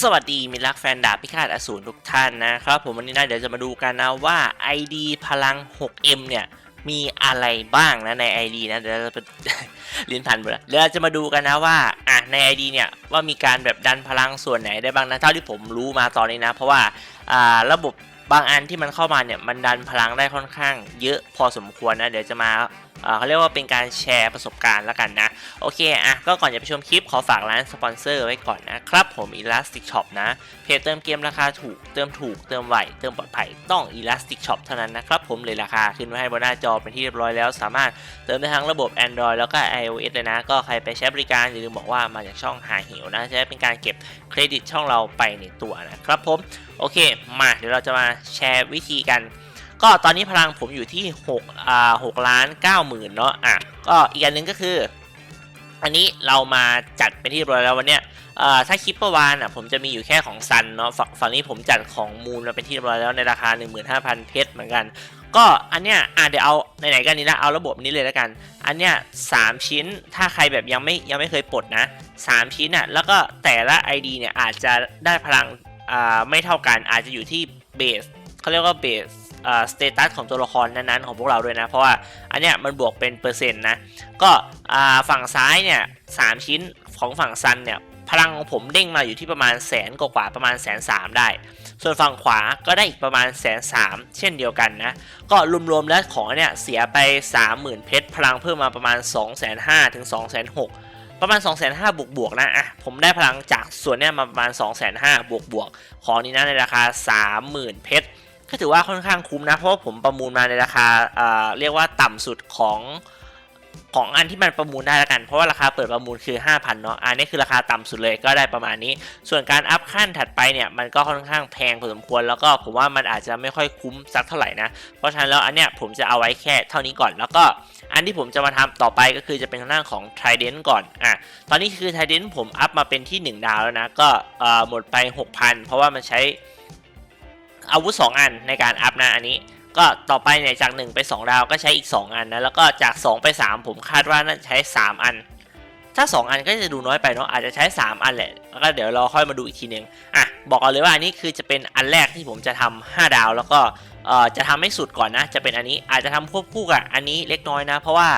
สวัสดีมิตรรักแฟนดาบพิฆาตอสูรทุกท่านนะครับผมวันนี้นะเดี๋ยวจะมาดูกันนะว่า ID พลัง 6M เนี่ยมีอะไรบ้างนะใน ID นะเดี๋ยวเราไปลิ้นพันไปแล้วเดี๋ยวเราจะมาดูกันนะว่าอะใน ID เนี่ยว่ามีการแบบดันพลังส่วนไหนได้บ้างนะเท่าที่ผมรู้มาตอนนี้นะ เพราะว่าอ่าระบบบางอันที่มันเข้ามาเนี่ยมันดันพลังได้ค่อนข้างเยอะพอสมควรนะเดี๋ยวจะมา เขาเรียกว่าเป็นการแชร์ประสบการณ์แล้วกันนะ โอเคอะก็ก่อนจะไปชมคลิปขอฝากร้านสปอนเซอร์ไว้ก่อนนะครับ ผม Elastic Shop นะ เพจเติมเกมราคาถูก เติมถูก เติมไวเติมปลอดภัย ต้อง Elastic Shop เท่านั้นนะครับ ผมเลยราคาขึ้นไว้ให้บนหน้าจอเป็นที่เรียบร้อยแล้ว สามารถเติมได้ทั้งระบบ Android แล้วก็ iOS เลยนะ ก็ใครไปใช้บริการอย่าลืมบอกว่ามาจากช่องหาเหวนะจะเป็นการเก็บเครดิตช่องเราไปในตัวนะครับผม โอเค มาเดี๋ยวเราจะมาแชร์วิธีกัน ก็ตอนนี้พลังผมอยู่ที่6อ่า6ล้าน9หมื่นเนาะอะก็อีกอันหนึงก็คือ อันนี้เรามาจัดเป็นที่เรียบร้อยแล้ววันเนี้ยเอ่อถ้าคลิปประวานอะผมจะมีอยู่แค่ของซันเนาะฝั่งนี้ผมจัดของมูลมาเป็นที่เรียบร้อยแล้วในราคา 15,000 เพชรเหมือนกัน ก็อันเนี้ยอะเดี๋ยวเอาไหนๆกันนี้ละเอาระบบนี้เลยแล้วกัน อันเนี้ยสามชิ้นถ้าใครแบบยังไม่ยังไม่เคยปลดนะสามชิ้นอะแล้วก็แต่ละ ID เนี่ยอาจจะได้พลังอ่าไม่เท่ากันอาจจะอยู่ที่เบสเขาเรียกว่าเบส สเตตัสของตัวละครนั้นๆของพวกเราด้วยนะ เพราะว่าอันเนี้ยมันบวกเป็นเปอร์เซ็นต์นะ ก็ฝั่งซ้ายเนี่ยสามชิ้นของฝั่งซันเนี่ยพลังของผมเด้งมาอยู่ที่ประมาณแสนกว่าประมาณแสนสามได้ ส่วนฝั่งขวาก็ได้อีกประมาณแสนสามเช่นเดียวกันนะ ก็รวมๆแล้วของเนี่ยเสียไป 30,000 เพชร พลังเพิ่มมาประมาณ 2 5 0 0 0ถึง2 6 0 0 0ประมาณ 2 5 0 0 0บวกบวกๆนะ อะ ผมได้พลังจากส่วนเนี้ยมาประมาณ 2 5 0 0 0บวกๆ ของนี้นะในราคา 30,000 เพชร ก็ถือว่าค่อนข้างคุ้มนะ เพราะว่าผมประมูลมาในราคาเอ่อเรียกว่าต่ำสุดของของอันที่มันประมูลได้ล้วกัน เพราะว่าราคาเปิดประมูลคือ 5,000เนาะอันนี้คือราคาต่ำสุดเลยก็ได้ประมาณนี้ ส่วนการอัพขั้นถัดไปเนี่ยมันก็ค่อนข้างแพงพอสมควรแล้วก็ผมว่ามันอาจจะไม่ค่อยคุ้มสักเท่าไหร่นะเพราะฉะนั้นแล้วอันเนี้ยผมจะเอาไว้แค่เท่านี้ก่อน แล้วก็อันที่ผมจะมาทำต่อไปก็คือจะเป็นทางด้านของ Trident ก่อนอะตอนนี้คือ Trident ผมอัพมาเป็นที่ 1 ดาวแล้วนะก็เอ่อหมดไป 6,000 เพราะว่ามันใช้ อาวุธ 2 อันในการอัพนะอันนี้ ก็ต่อไปเนี่ยจาก 1 ไป 2 ดาวก็ใช้อีก 2 อันนะแล้วก็จาก 2 ไป 3 ผมคาดว่าน่าจะใช้ 3 อัน ถ้า 2 อันก็จะดูน้อยไปเนาะอาจจะใช้ 3 อันแหละแล้วก็เดี๋ยวเราค่อยมาดูอีกทีหนึงอะบอกเอาเลยว่าอันนี้คือจะเป็นอันแรกที่ผมจะทำ5ดาว แล้วก็เอ่อจะทำให้สุดก่อนนะ จะเป็นอันนี้อาจจะทำควบคู่กับอันนี้เล็กน้อยนะ เพราะว่า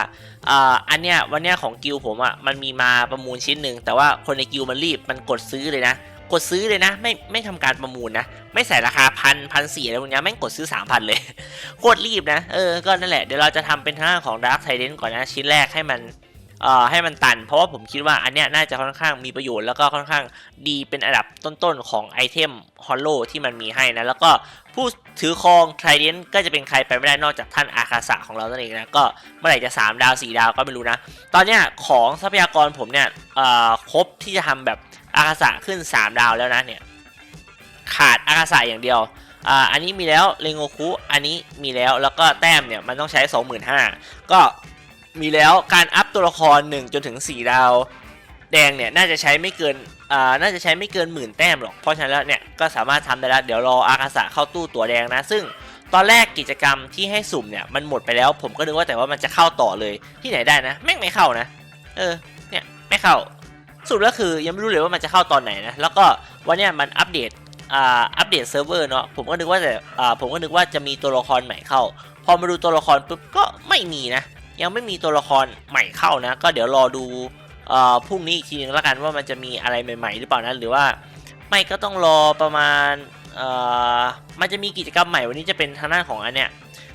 เอ่ออันเนี้ยวันเนี้ยของกิลผมอะ่ะมันมีมาประมูลชิ้นหนึ่งแต่ว่าคนในกิลมันรีบมันกดซื้อเลยนะ กดซื้อเลยนะ ไม่ไม่ทำการประมูลนะ ไม่ใส่ราคาพันพันสี่อะไรพวกเนี้ยแม่งกดซื้อสามพันเลย โคตรรีบนะ เออ ก็นั่นแหละ เดี๋ยวเราจะทำเป็นทางด้าของ Dark t i d e n t ก่อนนะ ชิ้นแรกให้มันเอ่อให้มันตัน เพราะว่าผมคิดว่าอันเนี้ยน่าจะค่อนข้างมีประโยชน์แล้วก็ค่อนข้างดีเป็นอันดับต้นๆของไอเทมฮอลโลที่มันมีให้นะ แล้วก็ผู้ถือครอง Trident ก็จะเป็นใครไปไม่ได้นอกจากท่านอาคาสะของเรานั่นเองนะ ก็เมื่อไหร่จะ 3 ดาว 4 ดาวก็ไม่รู้นะ ตอนเนี้ยของทรัพยากรผมเนี่ยเอ่อครบที่จะทำแบบ อาคาสะขึ้น 3 ดาวแล้วนะเนี่ย ขาดอากาศะอย่างเดียวอ่าอันนี้มีแล้วเรโงคุอันนี้มีแล้วแล้วก็แต้มเนี่ยมันต้องใช้ 25,000 ก็มีแล้วการอัพตัวละคร 1 จนถึง 4 ดาว แดงเนี่ยน่าจะใช้ไม่เกินอ่าน่าจะใช้ไม่เกินหมื่นแต้มหรอกเพราะฉะนั้นแล้วเนี่ยก็สามารถทำได้แล้วเดี๋ยวรออากาศะเข้าตู้ตัวแดงนะ ซึ่งตอนแรกกิจกรรมที่ให้สุ่มเนี่ยมันหมดไปแล้วผมก็นึกว่าแต่ว่ามันจะเข้าต่อเลยที่ไหนได้นะแม่งไม่เข้านะ เออเนี่ยไม่เข้า สรุดแล้วคือยังไม่รู้เลยว่ามันจะเข้าตอนไหนนะ แล้วก็วันนี้มันอัปเดตอ่าอัปเดตเซิร์ฟเวอร์เนาะผมก็นึกว่าแต่อ่าผมก็นึกว่าจะมีตัวละครใหม่เข้า พอมาดูตัวละครปุ๊บก็ไม่มีนะ ยังไม่มีตัวละครใหม่เข้านะ ก็เดี๋ยวรอดูอ่อพรุ่งนี้อีกทีนึงแล้วกันว่ามันจะมีอะไรใหม่ๆ หรือเปล่านะหรือว่าไม่ก็ต้องรอประมาณมันจะมีกิจกรรมใหม่วันนี้จะเป็นทางด้านของอันเนี้ย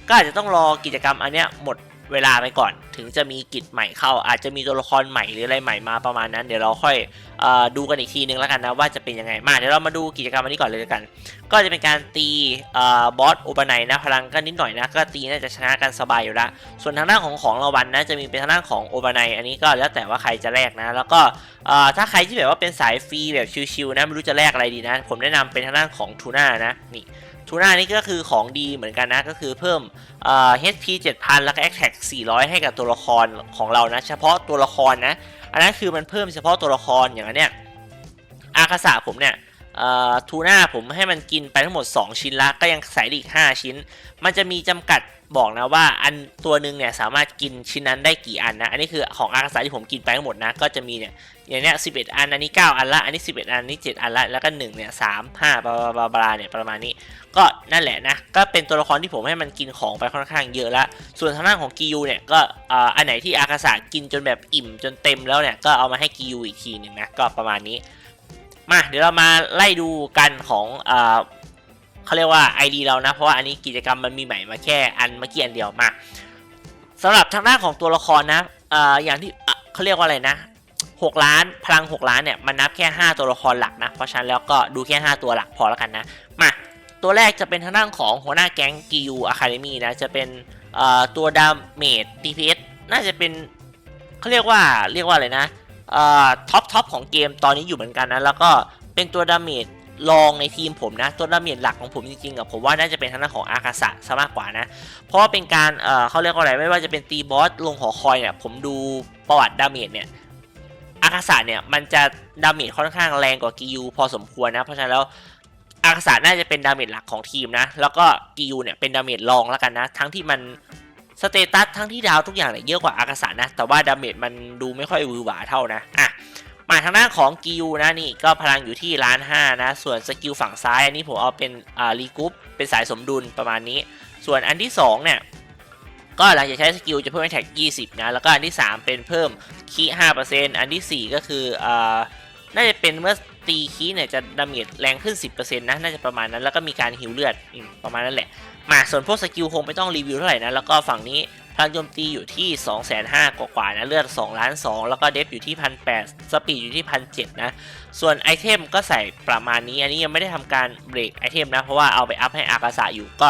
ก็อาจจะต้องรอกิจกรรมอันเนี้ยหมด เวลาไปก่อน ถึงจะมีกิจใหม่เข้า อาจจะมีตัวละครใหม่หรืออะไรใหม่มาประมาณนั้น เดี๋ยวเราค่อยอดูกันอีกทีนึงแล้วกันนะว่าจะเป็นยังไงมาเดี๋ยวเรามาดูกิจกรรมอันนี้ก่อนเลยกัน ก็จะเป็นการตีอบอสโอปไนนะพลังก็นิดหน่อยนะก็ตีน่าจะชนะกันสบายอยู่ล้วส่วนทางด้านของของรางวัลนะจะมีเป็นทางด้านของโอปไนอันนี้ก็แล้วแต่ว่าใครจะแลกนะ แล้วก็ถ้าใครที่แบบว่าเป็นสายฟรีแบบชิวๆนะไม่รู้จะแลกอะไรดีนะ ผมแนะนำเป็นทางด้านของทูน่านะนี่ ทูน่านี่ก็คือของดีเหมือนกันนะ ก็คือเพิ่มเอ่อ HP 7000 แล้วก็ Attack 400 ให้กับตัวละครของเรานะ เฉพาะตัวละครนะ อันนั้นคือมันเพิ่มเฉพาะตัวละครอย่างนั้นเนี่ยอาคาสะผมเนี่ยทูน่าผมให้มันกินไปทั้งหมด 2 ชิ้นละก็ยังใส่ได้อีก 5 ชิ้น มันจะมีจำกัด บอกนะว่าอันตัวหนึ่งเนี่ยสามารถกินชิ้นนั้นได้กี่อันนะอันนี้คือของอาคาสะที่ผมกินไปทั้งหมดนะก็จะมีเนี่ยอย่างเนี้ย11อันอันนี้9อันละอันนี้11อันอันนี้7อันละแล้วก็1เนี่ย3 5บลาบลาบลาบลาเนี่ยประมาณนี้ ก็นั่นแหละนะก็เป็นตัวละครที่ผมให้มันกินของไปค่อนข้างเยอะละส่วนทางด้านของกิยูเนี่ยก็อ่าอันไหนที่อากาศกินจนแบบอิ่มจนเต็มแล้วเนี่ยก็เอามาให้กิยูอีกทีหนึ่งนะก็ประมาณนี้มาเดี๋ยวเรามาไล่ดูกันของอ่า เขาเรียกว่า ID เรานะ เพราะว่าอันนี้กิจกรรมมันมีใหม่มาแค่อันเมื่อกี้อันเดียวมาสำหรับทางด้านของตัวละครนะอ่าอย่างที่เขาเรียกว่าอะไรนะ6ล้านพลัง 6 ล้านเนี่ยมันนับแค่ 5 ตัวละครหลักนะ เพราะฉะนั้นแล้วก็ดูแค่ 5 ตัวหลักพอแล้วกันนะ มาตัวแรกจะเป็นทางด้านของหัวหน้าแก๊งกิยูอะคาเดมีนะ จะเป็นตัวดาเมจ DPS น่าจะเป็นเขาเรียกว่าเรียกว่าอะไรนะท็อปท็อปของเกมตอนนี้อยู่เหมือนกันนะ แล้วก็เป็นตัวดาเมจ รองในทีมผมนะ ตัวดาเมจหลักของผมจริงๆอะผมว่าน่าจะเป็นทางด้านของอากาศะซะมากกว่านะ เพราะว่าเป็นการเอ่อเขาเรียกว่าอะไรไม่ว่าจะเป็นตีบอสลงหอคอยเนี่ยผมดูประวัติดาเมจเนี่ยอากาศะเนี่ยมันจะดาเมจค่อนข้างแรงกว่ากิยูพอสมควรนะ เพราะฉะนั้นแล้วอากาศะน่าจะเป็นดาเมจหลักของทีมนะ แล้วก็กิยูเนี่ยเป็นดาเมจรองแล้วกันนะ ทั้งที่มันสเตตัสทั้งที่ดาวทุกอย่างเนี่ยเยอะกว่าอากาศะนะ แต่ว่าดาเมจมันดูไม่ค่อยวือหวาเท่านะอะ มาทางด้านของกิยูนะนี่ก็พลังอยู่ที่ล้านห้านะ ส่วนสกิลฝั่งซ้ายอันนี้ผมเอาเป็นอ่ารีกรุ๊ปเป็นสายสมดุลประมาณนี้ ส่วนอันที่สองเนี่ยก็หลังจากใช้สกิลจะเพิ่มแท็ก 20 นะ แล้วก็อันที่ 3 เป็นเพิ่มคี5%อันทีสี่ 4 ก็คืออ่าน่าจะเป็นเมื่อตีคีเนี่ยจะดาเมจแรงขึ้น 10%นะน่าจะประมาณนั้นแล้วก็มีการฮิวเลือดประมาณนั้นแหละมาส่วนพวกสกิลคงไม่ต้องรีวิวเท่าไหร่นะแล้วก็ฝั่งนี้ พลังโจมตีอยู่ที่ 2 5 0 0 0กว่าๆนะ เลือด2ล้าน2แล้วก็เดฟอยู่ที่1,800สปีดอยู่ที่1,700นะ ส่วนไอเทมก็ใส่ประมาณนี้ อันนี้ยังไม่ได้ทำการเบรกไอเทมนะ เพราะว่าเอาไปอัพให้อากาศะอยู่ก็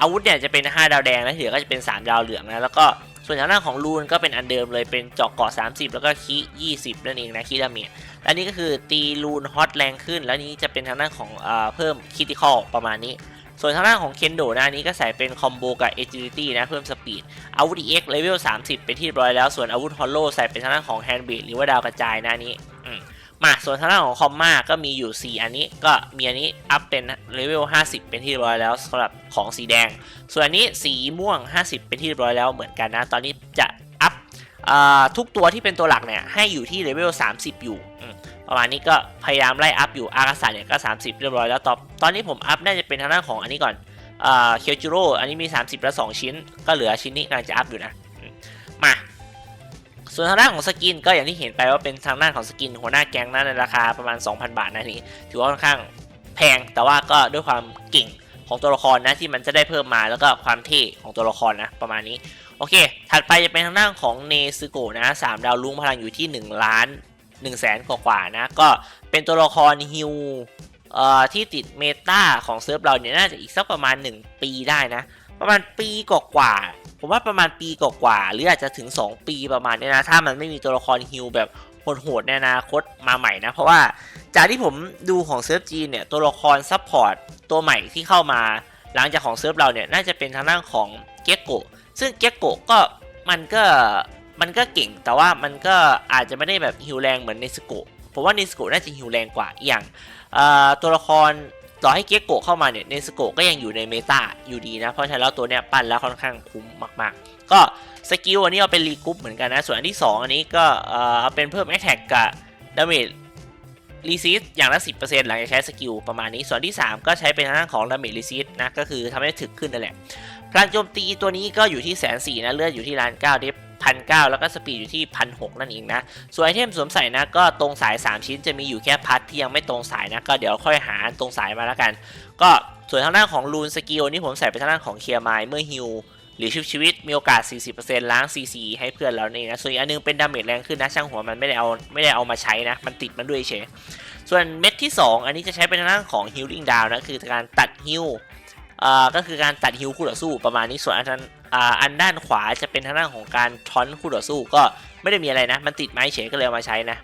อาวุธเนี่ยจะเป็น 5 ดาวแดงแล้วเหลือก็จะเป็น 3 ดาวเหลืองนะ แล้วก็ส่วนทางด้านของรูนก็เป็นอันเดิมเลยเป็นเจาะเกาะ 30 แล้วก็คี20 นั่นเองนะคีดาเมจและนี่ก็คือตีรูนฮอตแรงขึ้น แล้วนี้จะเป็นทางด้านของเอ่อเพิ่มคิติคอลประมาณนี้ ส่วนทางด้านของเคนโดนะนนี้ก็ใส่เป็นคอมโบกับ agility นะเพิ่มสปีดอาวุธ EX เลเวล30 เป็นที่บร้อยแล้ว ส่วนอาวุธฮอลโลใส่เป็นทางด้านของแฮนด์เบดหรือว่าดาวกระจายนะนี้มาส่วนทางด้านของคอมมาก็มีอยู่ 4 อันนี้ก็มีอันนี้อัพเป็นเลเวล 50 เป็นที่บร้อยแล้วสำหรับของสีแดง ส่วนอันนี้สีม่วง 50 เป็นที่บร้อยแล้วเหมือนกันนะ ตอนนี้จะอัพทุกตัวที่เป็นตัวหลักเนี่ยให้อยู่ที่เลเวล 30 อยู่ ประมาณนี้ก็พยายามไล่อัพอยู่อากาศะเนี่ยก็ 30 เรียบร้อยแล้วตอนตอนนี้ผมอัพน่าจะเป็นทางด้านของอันนี้ก่อนอ่าเคียวจิโร่อันนี้มี 30 แล้ว 2 ชิ้น ก็เหลือชิ้นนี้กำลังจะอัพอยู่นะ มา ส่วนทางด้านของสกินก็อย่างที่เห็นไปว่าเป็นทางด้านของสกินหัวหน้าแก๊งนะในราคาประมาณ 2,000 บาทนะนี่ถือว่าค่อนข้างแพงแต่ว่าก็ด้วยความเก่งของตัวละครนะที่มันจะได้เพิ่มมาแล้วก็ความเท่ของตัวละครนะประมาณนี้ โอเค ถัดไปจะเป็นทางด้านของเนซึโกะนะสามดาวลุ้งพลังอยู่ที่1ล้าน 1แสนกว่าๆนะ ก็เป็นตัวละครฮิวเอ่อที่ติดเมตาของเซิร์ฟเราเนี่ยน่าจะอีกสักประมาณ 1 ปีได้นะ ประมาณปีกว่าๆผมว่าประมาณปีกว่าๆหรืออาจจะถึง 2 ปีประมาณเนี้ยนะ ถ้ามันไม่มีตัวละครฮิวแบบโหดๆในอนาคตมาใหม่นะ เพราะว่าจากที่ผมดูของเซิร์ฟจีนเนี่ยตัวละครซัพพอร์ตตัวใหม่ที่เข้ามาหลังจากของเซิร์ฟเราเนี่ยน่าจะเป็นทางด้านของเก k โกซึ่งเก k โกก็มันก็ มันก็เก่งแต่ว่ามันก็อาจจะไม่ได้แบบฮิวแรงเหมือนเนสโกผมว่าเนสโกน่าจะฮิวแรงกว่าอย่างตัวละครต่อให้เก k โกเข้ามาเนี่ยเนสโกก็ยังอยู่ในเมตาอยู่ดีนะ เพราะฉะนั้นแล้วตัวเนี้ยปั้นแล้วค่อนข้างคุ้มมาก ๆ ก็สกิลอันนี้เอาเป็นรีกรุ๊ปเหมือนกันนะ ส่วนอันที่ 2 อันนี้ก็เออเอาเป็นเพิ่มแอคแท็กกับดาเมจรีซีสอย่างละ10%หลังจากใช้สกิลประมาณนี้ ส่วนที่ 3 ก็ใช้เป็นทางด้านของดาเมจรีซีสนะ ก็คือทำให้ถึกขึ้นนั่นแหละพลังโจมตีตัวนี้ก็อยู่ที่แสนสี่นะ เลือดอยู่ที่ล้านเก้าเดฟ พันเก้าแล้วก็สปีดอยู่ที่พันหกนั่นเองนะ ส่วนไอเทมสวมใส่นะก็ตรงสาย 3 ชิ้นจะมีอยู่แค่พัดที่ยังไม่ตรงสายนะ ก็เดี๋ยวค่อยหาตรงสายมาแล้วกัน ก็ส่วนทางด้านของรูนสกิลนี่ผมใส่ไปทางด้านของเคลียร์ไมล์เมื่อฮิลหรือชุบชีวิตมีโอกาส 40%ล้าง CC ให้เพื่อนแล้วนี่นะ ส่วนอีกอันนึงเป็นดาเมจแรงขึ้นนะ ช่างหัวมันไม่ได้เอาไม่ได้เอามาใช้นะ มันติดมันด้วยเฉย ส่วนเม็ดที่ 2 อันนี้จะใช้เป็นทางด้านของ Healing Down นะ คือการตัดฮิลอ่าก็คือการตัดฮิลคู่ต่อสู้ประมาณนี้ ส่วนอัน อันด้านขวาจะเป็นทางด้านของการทอนคู่ต่อสู้ก็ไม่ได้มีอะไรนะ มันติดไม้เฉยก็เลยเอามาใช้นะ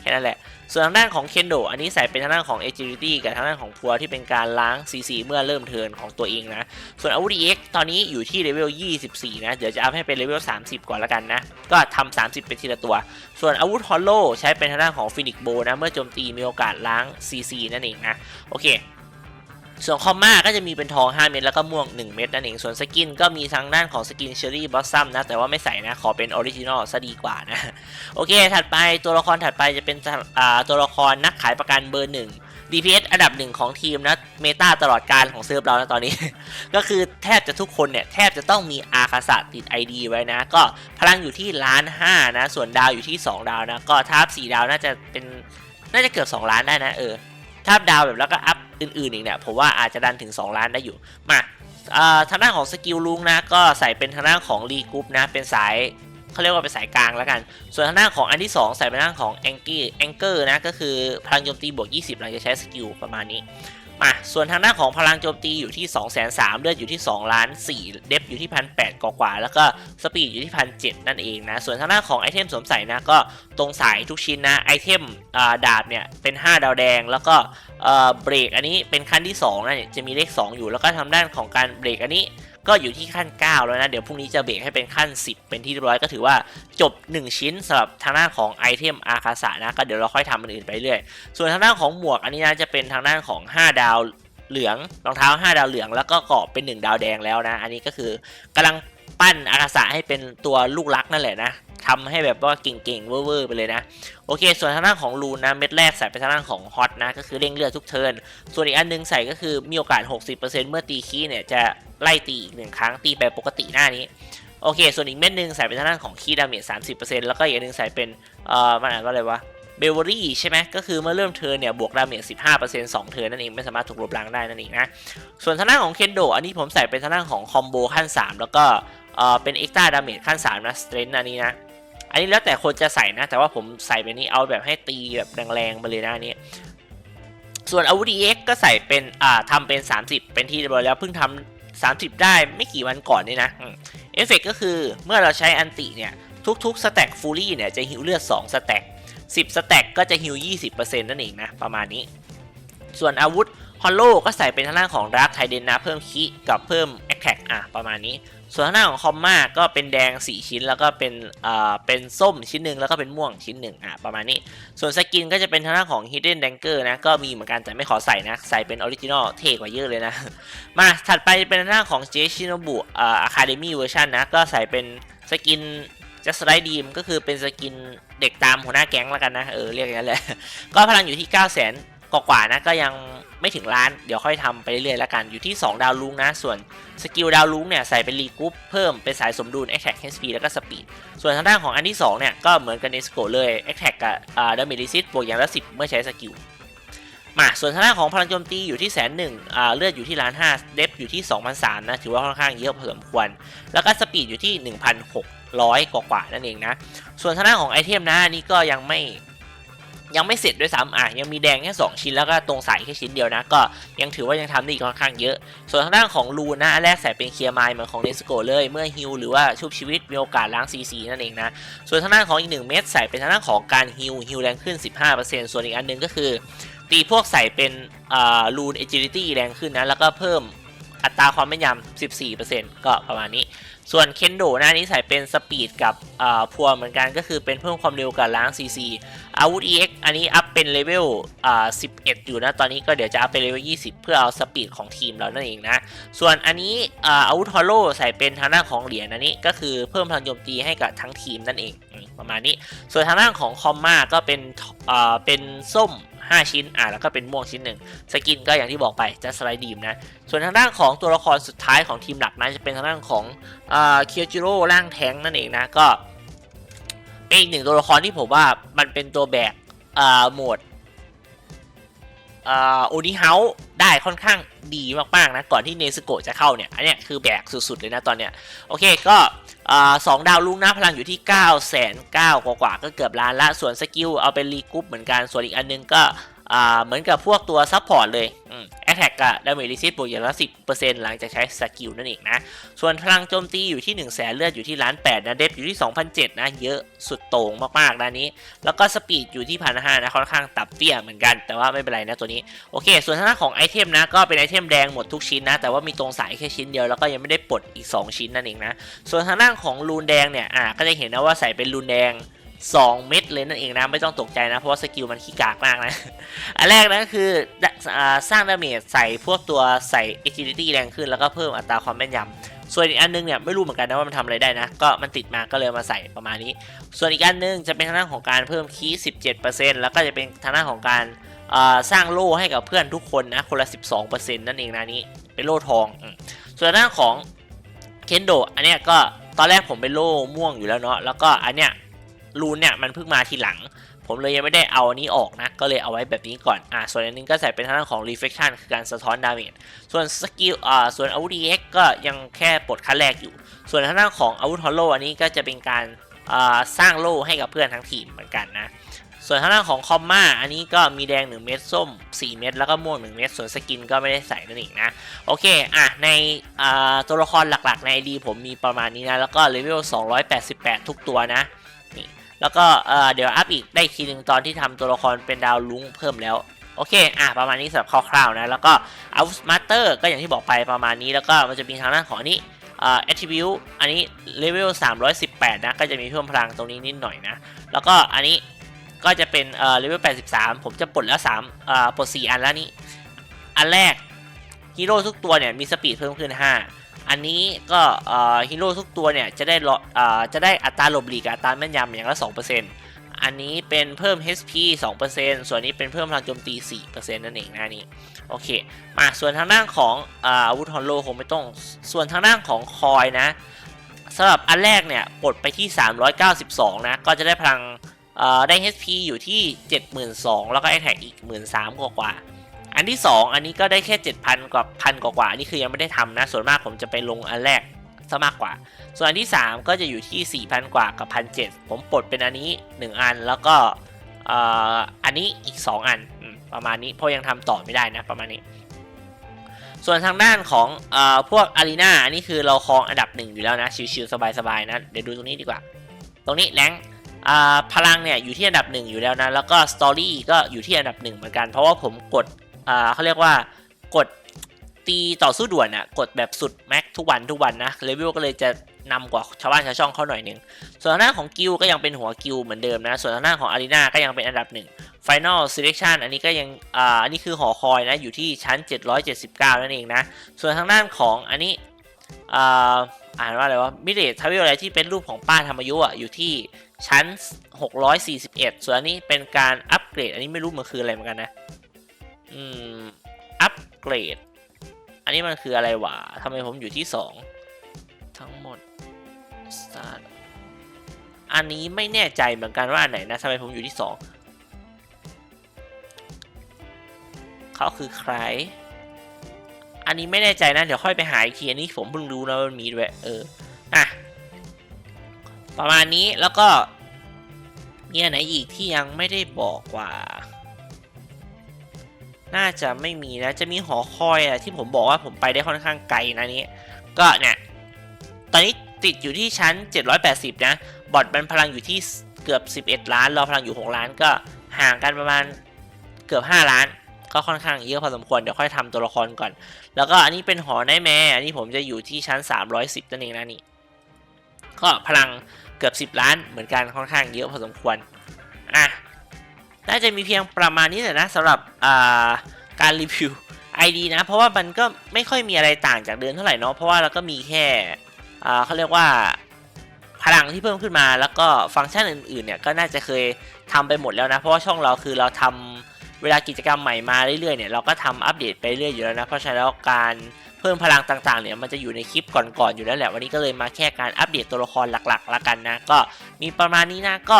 แค่นั้นแหละ ส่วนทางด้านของเคนโดอันนี้ใส่เป็นทางด้านของ agility กับทางด้านของพัวที่เป็นการล้าง CC เมื่อเริ่มเทินของตัวเองนะ ส่วนอาวุธ EX ตอนนี้อยู่ที่เลเวล 24 นะ เดี๋ยวจะอัพให้เป็นเลเวล 30 ก่อนละกันนะ ก็ทำ30 เป็นทีละตัว ส่วนอาวุธฮอลโลใช้เป็นทางด้านของฟินิกโบนะ เมื่อโจมตีมีโอกาสล้าง CC นั่นเองนะ โอเค ส่วนคอมมาก็จะมีเป็นทอง 5 เม็ดแล้วก็ม่วง 1 เม็ดนั่นเอง ส่วนสกินก็มีทางด้านของสกินเชอรี่บอสซัมนะ แต่ว่าไม่ใส่นะ ขอเป็นออริจินอลซะดีกว่านะ โอเค ถัดไปตัวละครถัดไปจะเป็นตัวละครนักขายประกันเบอร์หนึ่ง DPS อันดับหนึ่งของทีมนะเมตาตลอดการของเซิร์ฟเรานะตอนนี้ ก็คือแทบจะทุกคนเนี่ย แทบจะต้องมีอาคาสะติด ID ไว้นะ ก็พลังอยู่ที่ล้านห้านะ ส่วนดาวอยู่ที่ 2 ดาวนะ ก็ถ้าอัพ4ดาวน่าจะเป็นน่าจะเกือบ2ล้านได้นะเออถ้าอัพดาวแบบแล้วก็อัพ อื่นๆอีกเนี่ยผมว่าอาจจะดันถึง 2 ล้านได้อยู่ มาเอ่อทางด้านของสกิลลุงนะก็ใส่เป็นทางด้านของรีกรุ๊ปนะเป็นสายเขาเรียกว่าเป็นสายกลางแล้วกัน ส่วนทางด้านของอันที่ 2 ใส่เป็นทางด้านของแองกี้แองเกอร์นะก็คือพลังโจมตีบวก 20 หลังจากใช้สกิลประมาณนี้ มาส่วนทางด้านของพลังโจมตีอยู่ที่ 2 3 0 0 0เลือดอยู่ที่2ล้าน4เดฟอยู่ที่พันแกว่าๆแล้วก็สปีดอยู่ที่พันเนั่นเองนะ ส่วนทางด้านของไอเทมสวมใส่นะก็ตรงสายทุกชิ้นนะไอเทมดาบเนี่ยเป็น 5 ดาวแดง แล้วก็เบรกอันนี้เป็นขั้นที่2นะเนี่ยจะมีเลข 2 อยู่แล้วก็ทางด้านของการเบรกอันนี้ ก็อยู่ที่ขั้น 9 แล้วนะ เดี๋ยวพรุ่งนี้จะเบรกให้เป็นขั้น 10 เป็นที่เรียบร้อยก็ถือว่าจบ 1 ชิ้นสำหรับทางด้านของไอเทมอาคาสะนะ ก็เดี๋ยวเราค่อยทำอันอื่นไปเรื่อย ส่วนทางด้านของหมวกอันนี้นะจะเป็นทางด้านของ 5 ดาวเหลืองรองเท้า 5 ดาวเหลืองแล้วก็เกาะเป็น 1 ดาวแดงแล้วนะ อันนี้ก็คือกำลังปั้นอาคาสะให้เป็นตัวลูกรักนั่นแหละนะ ทำให้แบบว่าเก่งๆเว่อร์ไปเลยนะ โอเค ส่วนทางด้านของลูนนะ เม็ดแรกใส่ไปทางด้านของฮอตนะ ก็คือเร่งเลือดทุกเทิร์นส่วนอีกอันนึงใส่ก็คือมีโอกาส 60%เมื่อตีคีเนี่ยจะไล่ตีอีกหนึ่งครั้งตีแบบปกติหน้านี้โอเค ส่วนอีกเม็ดนึงใส่เป็นทางด้านของคีย์ดาเมจ30%แล้วก็อีกนึงใส่เป็นเอ่อมันอ่านว่าอะไรวะเบลวอรี่ใช่ไหมก็คือเมื่อเริ่มเทิร์นเนี่ย บวกดาเมจ15% 2เปอร์เซ็นต์สองเทิร์นนั่นเองไม่สามารถถูกลบล้างได้นั่นเองนะ ส่วนทางด้านของเคนโดอันนี้ผมใส่เป็นทางด้านของคอมโบขั้น3แล้วก็เอ่อเป็นเอ็กซ์ต้าดาเมจขั้น3นะสเตรนท์อันนี้นะ อันนี้แล้วแต่คนจะใส่นะ แต่ว่าผมใส่ไปนี้เอาแบบให้ตีแบบแรงๆไปเลยนะอันนี้ ส่วนอาวุธ EX ก็ใส่เป็นอ่าทำเป็น 30 เป็นที่เรียบร้อยแล้วเพิ่งทำ30 ได้ไม่กี่วันก่อนนี่นะเอฟเฟกก็คือเมื่อเราใช้อันติเนี่ยทุกๆสแต็กฟูลี่เนี่ยจะฮิวเลือด2สแต็ก10สแต็กก็จะฮิว20%นั่นเองนะประมาณนี้ ส่วนอาวุธฮอลโลก็ใส่เป็นทางด้านของดาร์คไทเดนนะเพิ่มคิกับเพิ่มแอคแท็กอะประมาณนี้ ส่วนทางด้าของคอมมาก็เป็นแดง 4 ชิ้น แล้วก็เป็นอ่าเป็นส้มชิ้นหนึ่งแล้วก็เป็นม่วงชิ้นหนึ่งอะประมาณนี้ ส่วนสกินก็จะเป็นทางด้านของ Hidden Danker นะก็มีเหมือนกันแต่ไม่ขอใส่นะ ใส่เป็นออริจินอลเท่กว่าเยอะเลยนะ มาถัดไปเป็นทางด้านของ j ชิโนบุอ่า Academy Version นนะก็ใส่เป็นสกิน Just Right Deem ก็คือเป็นสกินเด็กตามหัวหน้าแก๊งแล้วกันนะเออเรียกอย่างนั้นเลยก็พลังอยู่ที่ 9 0 0 0 0 0กว่าๆนะก็ยัง ไม่ถึงล้าน เดี๋ยวค่อยทำไปเรื่อยๆแล้วกันอยู่ที่ 2 ดาวลุงนะ ส่วนสกิลดาวลุงเนี่ยใส่เป็นรีกรุ๊ปเพิ่มเป็นสายสมดุล Attack HP แล้วก็ Speed ส่วนทางด้านของอันที่2เนี่ยก็เหมือนกันในสโกเลย Attack กับอ่า Damage Resist บวกอย่างละ10 เมื่อใช้สกิลมาส่วนทางด้านของพลังโจมตีอยู่ที่แสนหนึ่งเลือดอยู่ที่ล้านห้าเดฟอยู่ที่2 0 0 3นะถือว่าค่อนข้างเยอะพอสมควร แล้วก็สปีดอยู่ที่ 1,600 กว่าๆนั่นเองนะ ส่วนทางด้านของไอเทมนะอันนี้ก็ยังไม่ ยังไม่เสร็จด้วยซ้ำอะยังมีแดงแค่2ชิ้นแล้วก็ตรงสายแค่ชิ้นเดียวนะ ก็ยังถือว่ายังทำได้อีกค่อนข้างเยอะ ส่วนทางด้านของรูนะแรกใส่เป็นเคลียร์ไมล์เหมือนของเนสโกเลยเมื่อฮิลหรือว่าชุบชีวิตมีโอกาสล้างซีซีนั่นเองนะส่วนทางด้านของอีก 1 เม็ดใส่เป็นทางด้านของการฮิลฮิลแรงขึ้น 15%ส่วนอีกอันหนึงก็คือ ตีพวกใส่เป็นอ่ารูนเอจิลิตี้แรงขึ้นนะแล้วก็เพิ่มอัตราความแม่นยำ14%ก็ประมาณนี้ ส่วนเคนโดหน้านี้ใส่เป็นสปีดกับพัวเหมือนกันก็คือเป็นเพิ่มความเร็วกับล้าง CC อาวุธ EX อันนี้อัพเป็นเลเวล11 อยู่นะตอนนี้ก็เดี๋ยวจะอัพเป็นเลเวล 20 เพื่อเอาสปีดของทีมเรานั่นเองนะ ส่วนอันนี้อาวุธฮอลโลใส่เป็นทางด้านของเหรียญอันนี้ก็คือเพิ่มพลังโจมตีให้กับทั้งทีมนั่นเองประมาณนี้ ส่วนทางด้านของคอมมาก็เป็นเป็นส้ม 5 ชิ้นอ่าแล้วก็เป็นม่วงชิ้นหนึ่งสกินก็อย่างที่บอกไปจะสไลด์ดีมนะ ส่วนทางด้านของตัวละครสุดท้ายของทีมหลักนะจะเป็นทางด้านของอ่าเคียวจิโร่ร่างแท้งนั่นเองนะก็เป็นอีกหนึ่งตัวละครที่ผมว่ามันเป็นตัวแบกอ่าโหมดอ่าโอนิเฮาได้ค่อนข้างดีมากๆนะก่อนที่เนสโกะจะเข้าเนี่ยอันเนี้ยคือแบกสุดๆเลยนะตอนเนี้ยโอเคก็ สองดาวลุงนะพลังอยู่ที่9 9 0 0 0กว่าก็เกือบล้านละ ส่วนสกิลเอาเป็นรีกรุ๊ปเหมือนกัน ส่วนอีกอันนึงก็ อ่าเหมือนกับพวกตัวซัพพอร์ตเลยแอ t แทกกับดาเมจริซิตบวกอย่างละ10%หลังจากใช้สกิลนั่นเองนะ ส่วนพลังโจมตีอยู่ที่1 0 0 0 0แสนเลือดอยู่ที่ล้านแปดนะ เดฟอยู่ที่2,007นะ เยอะสุดโต่งมากๆนะนี้ แล้วก็สปีดอยู่ที่พันห้านะค่อนข้างตับเตี้ยเหมือนกัน แต่ว่าไม่เป็นไรนะตัวนี้ โอเค ส่วนทางด้านของไอเทมนะ ก็เป็นไอเทมแดงหมดทุกชิ้นนะ แต่ว่ามีตรงสายแค่ชิ้นเดียวแล้วก็ยังไม่ได้ปลดอีก 2 ชิ้นนั่นเองนะ ส่วนทางด้านของรูนแดงเนี่ย อ่า ก็จะเห็นนะว่าใส่เป็นรูนแดง 2 เม็ดเลยนั่นเองนะ ไม่ต้องตกใจนะ เพราะว่าสกิลมันขี้กากมากนะ อันแรกนะคืออสร้างดาเมจใส่พวกตัวใส่ agility แรงขึ้นแล้วก็เพิ่มอัตราความแม่นยำส่วนอีกอันนึงเนี่ยไม่รู้เหมือนกันนะว่ามันทำอะไรได้นะ ก็มันติดมาก็เลยมาใส่ประมาณนี้ ส่วนอีกอันนึงจะเป็นทางด้านของการเพิ่มคีย์17%แล้วก็จะเป็นทางด้านของการสร้างโล่ให้กับเพื่อนทุกคนนะคนละ 12%นั่นเองนะนี้เป็นโล่ทอง ส่วนทางด้านของเคนโดอันเนี้ยก็ตอนแรกผมเป็นโล่ม่วงอยู่แล้วเนาะแล้วก็อันเนี้ย รูนเนี่ยมันเพิ่งมาทีหลัง ผมเลยยังไม่ได้เอาอันนี้ออกนะ ก็เลยเอาไว้แบบนี้ก่อนอ่าส่วนอันนึงก็ใส่เป็นทางด้านของ reflection คือการสะท้อนดาเมจส่วนสกิลอ่าส่วนอาวุธ DX ก็ยังแค่ปลดขั้นแรกอยู่ ส่วนทางด้านของอาวุธฮอลโลอันนี้ก็จะเป็นการอ่าสร้างโล่ให้กับเพื่อนทั้งทีมเหมือนกันนะส่วนทางด้านของคอมมาอันนี้ก็มีแดง 1 เม็ดส้ม 4 เม็ดแล้วก็ม่วง 1 เม็ดส่วนสกินก็ไม่ได้ใส่นั่นเองนะ โอเค อะ ในอ่าตัวละครหลักๆ ใน ID ผมมีประมาณนี้นะ แล้วก็เลเวล288 ทุกตัวนะ แล้วก็เออเดี๋ยวอัพอีกได้อีกทีหนึ่งตอนที่ทำตัวละครเป็นดาวลุงเพิ่มแล้ว โอเค อะ ประมาณนี้สำหรับคร่าวๆนะ แล้วก็อาวุธมาสเตอร์ก็อย่างที่บอกไปประมาณนี้ แล้วก็มันจะมีทางด้านของอันนี้อ่า attribute อันนี้เลเวล318 นะ ก็จะมีเพิ่มพลังตรงนี้นิดหน่อยนะ แล้วก็อันนี้ก็จะเป็นเอ่อเลเวล83 ผมจะปลดแล้ว3อ่าปลด4อันแล้วนี่ อันแรกฮีโร่ทุกตัวเนี่ยมีสปีดเพิ่มขึ้น 5 อันนี้ก็ฮีโร่ทุกตัวเนี่ยจะได้ลดจะได้อัตราหลบหลีกอัตราแม่นยำอย่างละ 2%อันนี้เป็นเพิ่ม HP 2%ส่วนนี้เป็นเพิ่มพลังโจมตี 4%นั่นเองนะนี่โอเคมาส่วนทางด้านของอาวุธฮอลโลคงไม่ต้อง ส่วนทางด้านของคอยนะสำหรับอันแรกเนี่ยปลดไปที่ 392 นะ ก็จะได้พลังได้ HP อยู่ที่ 72,000 แล้วก็ a t t a c อีก 13,000 กว่ากว่าๆ อันที่ 2 อันนี้ก็ได้แค่ 7,000กว่าพันกว่าอันนี้คือยังไม่ได้ทำนะ ส่วนมากผมจะไปลงอันแรกซะมากกว่า ส่วนอันที่ 3 ก็จะอยู่ที่ 4,000 กว่ากับ1,700ผมปลดเป็นอันนี้ 1 อันแล้วก็ออันนี้อีก 2 อันอืมประมาณนี้เพราะยังทำต่อไม่ได้นะประมาณนี้ ส่วนทางด้านของอพวกอารีนาอันนี้คือเราครองอันดับหนึ่งอยู่แล้วนะชิวๆสบายๆนะเดี๋ยวดูตรงนี้ดีกว่า ตรงนี้แรงพลังเนี่ยอยู่ที่อันดับหนึ่งอยู่แล้วนะแล้วก็สตอรี่ก็อยู่ที่อันดับหนึ่งเหมือนกันเพราะว่าผมกด อ่าเขาเรียกว่ากดตีต่อสู้ด่วนอะกดแบบสุดแม็กทุกวันทุกวันนะเลเวลก็เลยจะนำกว่าชาวบ้านชาวช่องเขาหน่อยหนึงส่วนทางด้านของกิลก็ยังเป็นหัวกิลเหมือนเดิมนะ ส่วนทางด้านของอารีนาก็ยังเป็นอันดับหนึ่ง Final Selection อันนี้ก็ยังอ่าอันนี้คือหอคอยนะอยู่ที่ชั้น 779 นั่นเองนะ ส่วนทางด้านของอันนี้อ่าอ่านว่าอะไรวะมิเรททาวเวลอะไรที่เป็นรูปของป้าธรรมยุอะอยู่ที่ชั้น 641 ส่วนอันนี้เป็นการอัปเกรด อันนี้ไม่รู้มันคืออะไรเหมือนกันนะ อืม อัปเกรด อันนี้มันคืออะไรวะทำไมผมอยู่ที่2ทั้งหมด start อันนี้ไม่แน่ใจเหมือนกันว่าอันไหนนะทำไมผมอยู่ที่2เขาคือใคร อันนี้ไม่แน่ใจนะ เดี๋ยวค่อยไปหาอีกที อันนี้ผมเพิ่งรู้นะมันมีด้วย เออ อะ ประมาณนี้แล้วก็มีอันไหนอีกที่ยังไม่ได้บอกว่า น่าจะไม่มีนะ จะมีหอคอยอะที่ผมบอกว่าผมไปได้ค่อนข้างไกลนะนี้ ก็เนี่ย ตอนนี้ติดอยู่ที่ชั้น 780 นะ บอทมันพลังอยู่ที่เกือบ 11 ล้านรอพลังอยู่ 6 ล้าน ก็ห่างกันประมาณเกือบ 5 ล้าน ก็ค่อนข้างเยอะพอสมควร เดี๋ยวค่อยทำตัวละครก่อน แล้วก็อันนี้เป็นหอไนแม่อันนี้ผมจะอยู่ที่ชั้น 310 นั่นเองนะนี่ ก็พลังเกือบ 10 ล้านเหมือนกันค่อนข้างเยอะพอสมควร อะ น่าจะมีเพียงประมาณนี้แหละนะสำหรับาการรีวิว ID นะ เพราะว่ามันก็ไม่ค่อยมีอะไรต่างจากเดิมเท่าไหร่เนาะเพราะว่าเราก็มีแค่เขาเรียกว่าพลังที่เพิ่มขึ้นมาแล้วก็ฟังก์ชันอื่นๆเนี่ยก็น่าจะเคยทำไปหมดแล้วนะ เพราะว่าช่องเราคือเราทำเวลากิจกรรมใหม่มาเรื่อยๆเนี่ยเราก็ทำอัปเดตไปเรื่อยอยู่แล้วนะเพราะฉะนั้นการเพิ่มพลังต่างๆเนี่ยมันจะอยู่ในคลิปก่อนๆอยู่แล้วแหละวันนี้ก็เลยมาแค่การอัปเดตตัวละครหลักๆละกันนะก็มีประมาณนี้นะก็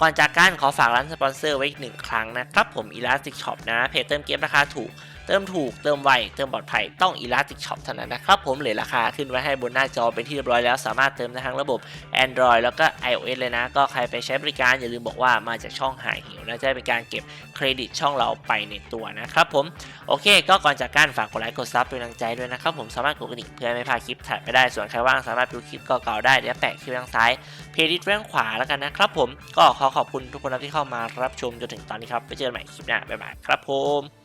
ก่อนจากกันขอฝากร้านสปอนเซอร์ไว้อีกหนึ่งครั้งนะครับผม Elastic Shop นะเพจเติมเกมราคาถูก เติมถูกเติมไวเติมปลอดภัยต้อง Elastic Shop เท่านั้นนะครับผมเหลือราคาขึ้นไว้ให้บนหน้าจอเป็นที่เรียบร้อยแล้วสามารถเติมได้ทั้งระบบ Android แล้วก็ iOS เลยนะ ก็ใครไปใช้บริการอย่าลืมบอกว่ามาจากช่องหายหิวนะจะได้เป็นการเก็บเครดิตช่องเราไปในตัวนะครับผมโอเค ก็ก่อนจากการฝากกดไลค์กดซับเป็นกำลังใจด้วยนะครับผมสามารถกดกระดิ่งเพื่อไม่พลาดคลิปถัดไปได้ส่วนใครว่างสามารถดูคลิปเก่าๆได้เดี๋ยวแปะคลิปทางซ้ายเพลย์ลิสต์ด้านขวาแล้วกันนะครับผมก็ขอขอบคุณทุกคนที่เข้ามารับชมจนถึงตอนนี้ครับไปเจอกันใหม่คลิปหน้าบ๊ายบายครับผม